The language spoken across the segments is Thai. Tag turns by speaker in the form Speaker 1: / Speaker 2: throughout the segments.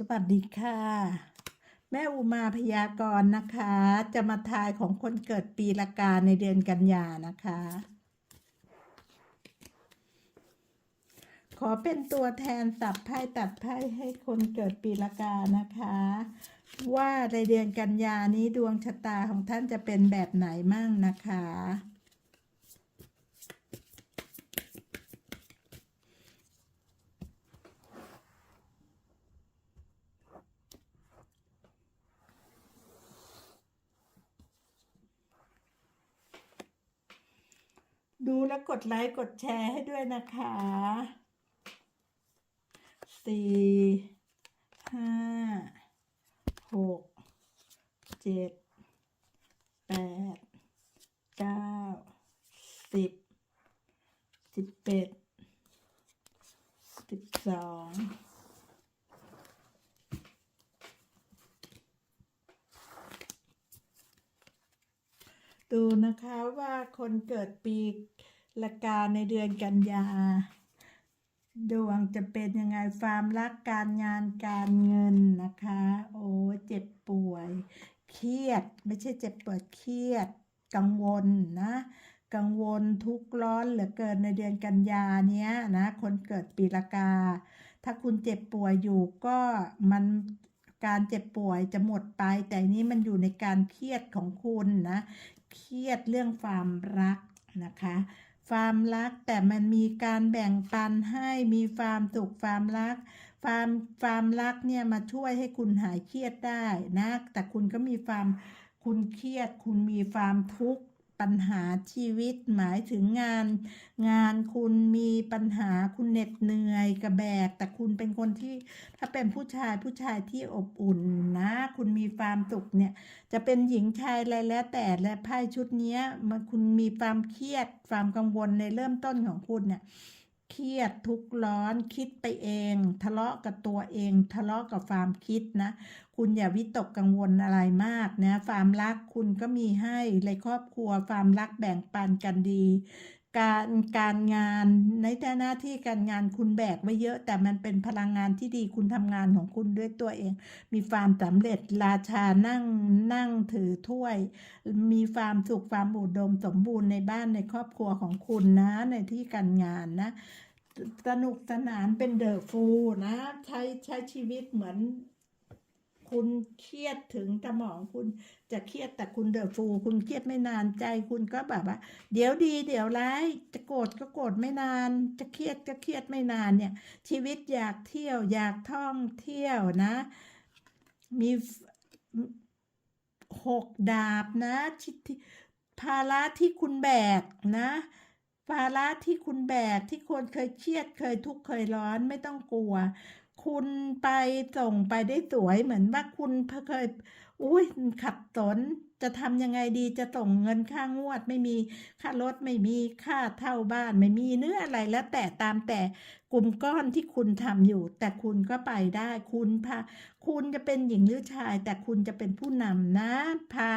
Speaker 1: สวัสดีค่ะ แม่อุมาพยากรณ์นะคะ จะมาทายของคนเกิดปีละกาในเดือนกันยานะคะ ขอเป็นตัวแทนตัดไพ่ตัดไพ่ให้คนเกิดปีละกานะคะ ว่าในเดือนกันยานี้ดวงชะตาของท่านจะเป็นแบบไหนมั่งนะคะ ดูแล้วกดไลค์กดแชร์ให้ด้วยนะคะสี่ห้าหกเจ็ดแปดเก้าสิบสิบเอ็ดสิบสองดูนะคะว่าคนเกิดปี ละกาในเดือนกันยา ดวงจะเป็นยังไงความรักการงานการเงินนะคะ โอ้เจ็บป่วย เครียดไม่ใช่เจ็บปวดเครียด กังวลนะกังวลทุกข์ร้อนเหลือเกินในเดือนกันยาเนี้ยนะ คนเกิดปีละกา ถ้าคุณเจ็บป่วยอยู่ก็มันการเจ็บป่วยจะหมดไป แต่นี้มันอยู่ในการเครียดของคุณนะ เครียดเรื่องความรักนะคะ ความรัก แต่มันมีการแบ่งปันให้มีความสุขความรักความความรักเนี่ยมาช่วยให้คุณหายเครียดได้นะ แต่คุณก็มีความคุณเครียด คุณมีความทุกข์ ปัญหาชีวิตหมายถึงงาน งานคุณมีปัญหาคุณเหน็ดเหนื่อยกระแบก แต่คุณเป็นคนที่ถ้าเป็นผู้ชายผู้ชายที่อบอุ่นนะ คุณมีความสุขเนี่ย จะเป็นหญิงชายอะไรแล้วแต่และไพ่ชุดนี้มันคุณมีความเครียดความกังวลในเริ่มต้นของคุณเนี่ย เครียดทุกข์ร้อนคิดไปเอง ทะเลาะกับตัวเอง ทะเลาะกับความคิดนะ คุณอย่าวิตกกังวลอะไรมากนะความรักคุณก็มีให้ในครอบครัวความรักแบ่งปันกันดี การการงานในแต่หน้าที่การงานคุณแบกไว้เยอะแต่มันเป็นพลังงานที่ดีคุณทำงานของคุณด้วยตัวเอง มีความสำเร็จราชานั่งนั่งถือถ้วย มีความสุขความอุดมสมบูรณ์ในบ้านในครอบครัวของคุณนะในที่การงานนะ สนุกสนานเป็นเดอะฟูนะ ใช้ใช้ชีวิตเหมือน คุณเครียดถึงสมองคุณจะเครียดแต่คุณเดอะฟู คุณเครียดไม่นานใจคุณก็แบบว่า เดี๋ยวดี เดี๋ยวร้ายจะโกรธก็โกรธไม่นาน จะเครียดก็เครียดไม่นานเนี่ย ชีวิตอยากเที่ยวอยากท่องเที่ยวนะ มีหกดาบนะภาระที่คุณแบกนะ ภาระที่คุณแบกที่คนเคยเครียดเคยทุกข์เคยร้อนไม่ต้องกลัว คุณไปส่งไปได้สวยเหมือนว่าคุณเคยอุ้ยขัดสนจะทำยังไงดีจะส่งเงินค่างวด ไม่มีค่ารถไม่มีค่าเท่าบ้าน ไม่มีเนื้ออะไรแล้วแต่ตามแต่กลุ่มก้อนที่คุณทำอยู่ แต่คุณก็ไปได้คุณพาคุณจะเป็นหญิงหรือชาย แต่คุณจะเป็นผู้นำนะ พา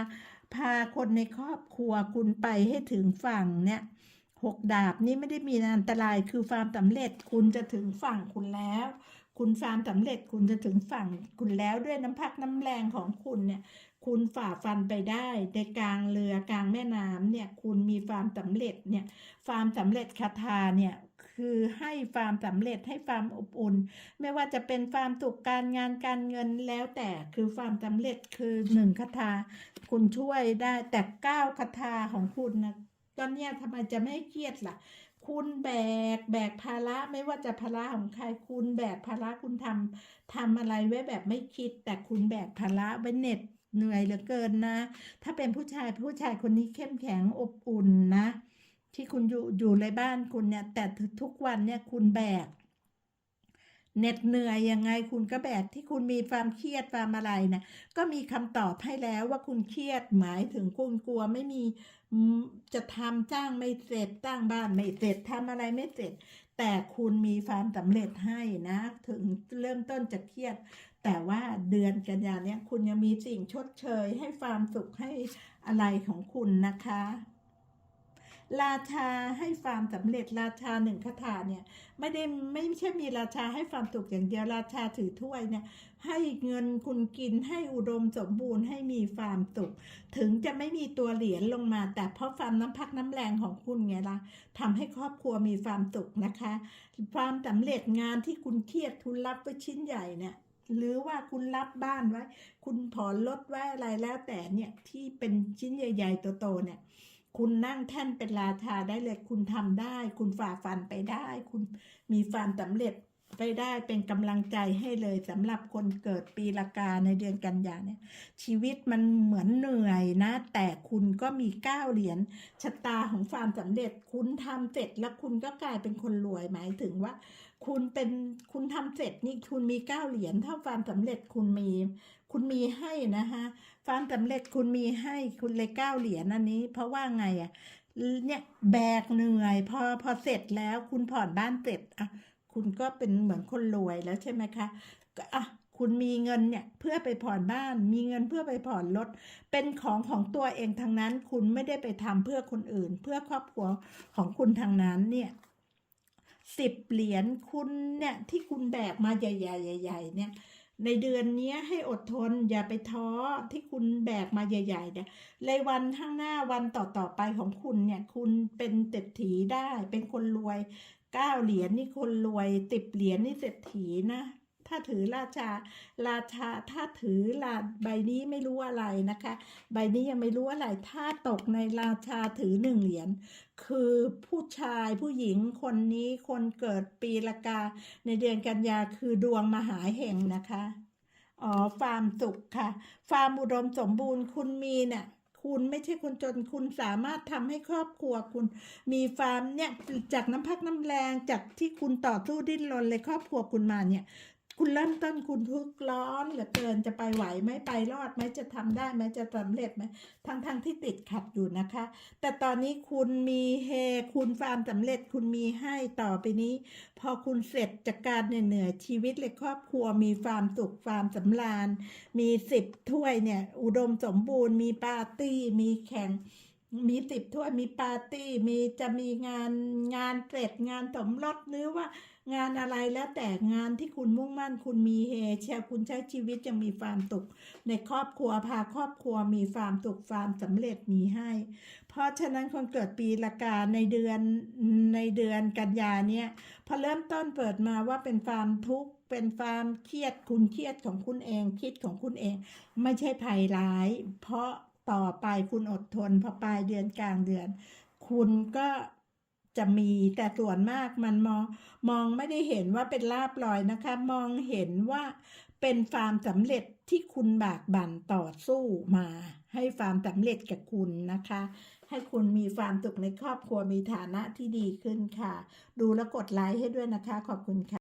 Speaker 1: พาคนในครอบครัวคุณไปให้ถึงฝั่งเนี่ย หกดาบนี้ไม่ได้มีอันตรายคือความสำเร็จคุณจะถึงฝั่งคุณแล้ว คุณความสำเร็จคุณจะถึงฝั่งคุณแล้วด้วยน้ำพักน้ำแรงของคุณเนี่ย คุณฝ่าฟันไปได้ในกลางเรือกลางแม่น้ำเนี่ย คุณมีความสำเร็จเนี่ยความสำเร็จคาถาเนี่ยคือให้ความสำเร็จให้ความอบอุ่น ไม่ว่าจะเป็นความสุขการงานการเงินแล้วแต่คือความสำเร็จคือหนึ่งคาถาคุณช่วยได้แต่เก้าคาถาของคุณนะ ตอนเนี้ยทำไมจะไม่เครียดล่ะ คุณแบกแบกภาระไม่ว่าจะภาระของใคร คุณแบกภาระคุณทำทำอะไรไว้แบบไม่คิด แต่คุณแบกภาระไว้เหน็ดเหนื่อยเหลือเกินนะ ถ้าเป็นผู้ชายผู้ชายคนนี้เข้มแข็งอบอุ่นนะ ที่คุณอยู่อยู่ในบ้านคุณเนี่ย แต่ทุกวันเนี่ยคุณแบก เหน็ดเหนื่อยยังไงคุณก็แบกที่คุณมีความเครียดความอะไรนะก็มีคำตอบให้แล้วว่าคุณเครียดหมายถึงคุณกลัวไม่มีจะทำจ้างไม่เสร็จตั้งบ้านไม่เสร็จทำอะไรไม่เสร็จ แต่คุณมีความสำเร็จให้นะ ถึงเริ่มต้นจะเครียด แต่ว่าเดือนกันยาเนี้ยคุณยังมีสิ่งชดเชยให้ความสุขให้อะไรของคุณนะคะ ราชาให้ความสำเร็จราชาหนึ่งคาถาเนี่ยไม่ได้ไม่ใช่มีราชาให้ความสุขอย่างเดียวราชาถือถ้วยเนี่ยให้เงินคุณกินให้อุดมสมบูรณ์ให้มีความสุขถึงจะไม่มีตัวเหรียญลงมา แต่เพราะความน้ำพักน้ำแรงของคุณไงล่ะทำให้ครอบครัวมีความสุขนะคะ ความสำเร็จงานที่คุณเครียดคุณรับไว้ชิ้นใหญ่เนี่ยหรือว่าคุณรับบ้านไว้ คุณผ่อนรถไว้อะไรแล้วแต่เนี่ยที่เป็นชิ้นใหญ่ ๆ โตๆเนี่ย คุณนั่งแท่นเป็นราชาได้เลย คุณทำได้ คุณฝ่าฟันไปได้ คุณมีความสำเร็จ ไปได้เป็นกำลังใจให้เลยสำหรับคนเกิดปีละกาในเดือนกันยาเนี่ยชีวิตมันเหมือนเหนื่อยนะ แต่คุณก็มีเก้าเหรียญชะตาของความสำเร็จ คุณทำเสร็จแล้วคุณก็กลายเป็นคนรวยหมายถึงว่า คุณเป็นคุณทำเสร็จนี่คุณมีเก้าเหรียญถ้าความสำเร็จคุณมี คุณมีให้นะคะความสำเร็จคุณมีให้คุณเลยเก้าเหรียญอันนี้ เพราะว่าไงอะเนี่ยแบกเหนื่อย พอพอเสร็จแล้วคุณผ่อนบ้านเสร็จอะ คุณก็เป็นเหมือนคนรวยแล้วใช่ไหมคะก็อะคุณมีเงินเนี่ยเพื่อไปผ่อนบ้าน มีเงินเพื่อไปผ่อนรถ เป็นของของตัวเองทางนั้น คุณไม่ได้ไปทำเพื่อคนอื่น เพื่อครอบครัวของคุณทางนั้นเนี่ยสิบเหรียญคุณเนี่ยที่คุณแบกมาใหญ่ๆใหญ่ๆเนี่ยในเดือนนี้ให้อดทนอย่าไปท้อที่คุณแบกมาใหญ่ๆเนี่ยในวันข้างหน้าวันต่อๆไปของคุณเนี่ย คุณเป็นเศรษฐีได้เป็นคนรวย เก้าเหรียญนี่คนรวยติบเหรียญนี่เศรษฐีนะ ถ้าถือราชา ราชาถ้าถือลาใบนี้ไม่รู้อะไรนะคะ ใบนี้ยังไม่รู้อะไร ถ้าตกในราชาถือหนึ่งเหรียญคือผู้ชายผู้หญิงคนนี้คนเกิดปีละกา ในเดือนกันยาคือดวงมหาเห่งนะคะอ๋อฟาร์มสุขค่ะ ฟาร์มอุดมสมบูรณ์คุณมีเนี่ย คุณไม่ใช่คนจนคุณสามารถทำให้ครอบครัวคุณ มีฟาร์มเนี่ยจากน้ำพักน้ำแรงจากที่คุณต่อสู้ดิ้นรนเลยครอบครัวคุณมาเนี่ย คุณเริ่มต้นคุณทุกข์ร้อนเหลือเกินจะไปไหวไหมไปรอดไหมจะทำได้ไหมจะสำเร็จไหมทั้งทั้งที่ติดขัดอยู่นะคะ แต่ตอนนี้คุณมีเฮคุณฟาร์มสำเร็จคุณมีให้ต่อไปนี้ พอคุณเสร็จจากการเหนื่อยชีวิตเลยครอบครัวมีความสุขความสำราญ มีสิบถ้วยเนี่ย อุดมสมบูรณ์มีปาร์ตี้มีแข่งมีสิบถ้วยมีปาร์ตี้มีจะมีงานงานเสร็จงานสมรสหรือว่า งานอะไรแล้วแต่งานที่คุณมุ่งมั่นคุณมีเฮเชียร์คุณใช้ชีวิตยังมีความสุขในครอบครัวพาครอบครัวมีความสุขความสำเร็จมีให้ เพราะฉะนั้นคนเกิดปีละกาในเดือนในเดือนกันยาเนี่ยพอเริ่มต้นเปิดมาว่าเป็นความทุกข์เป็นความเครียดคุณเครียดของคุณเองคิดของคุณเอง ไม่ใช่ภัยร้าย เพราะต่อไปคุณอดทนพอปลายเดือนกลางเดือน คุณก็ จะมีแต่ส่วนมากมันมองมองไม่ได้เห็นว่าเป็นลาบลอยนะคะ มองเห็นว่าเป็นความสำเร็จที่คุณบากบั่นต่อสู้มา ให้ความสำเร็จกับคุณนะคะ ให้คุณมีความสุขในครอบครัวมีฐานะที่ดีขึ้นค่ะ ดูแล้วกดไลค์ให้ด้วยนะคะ ขอบคุณค่ะ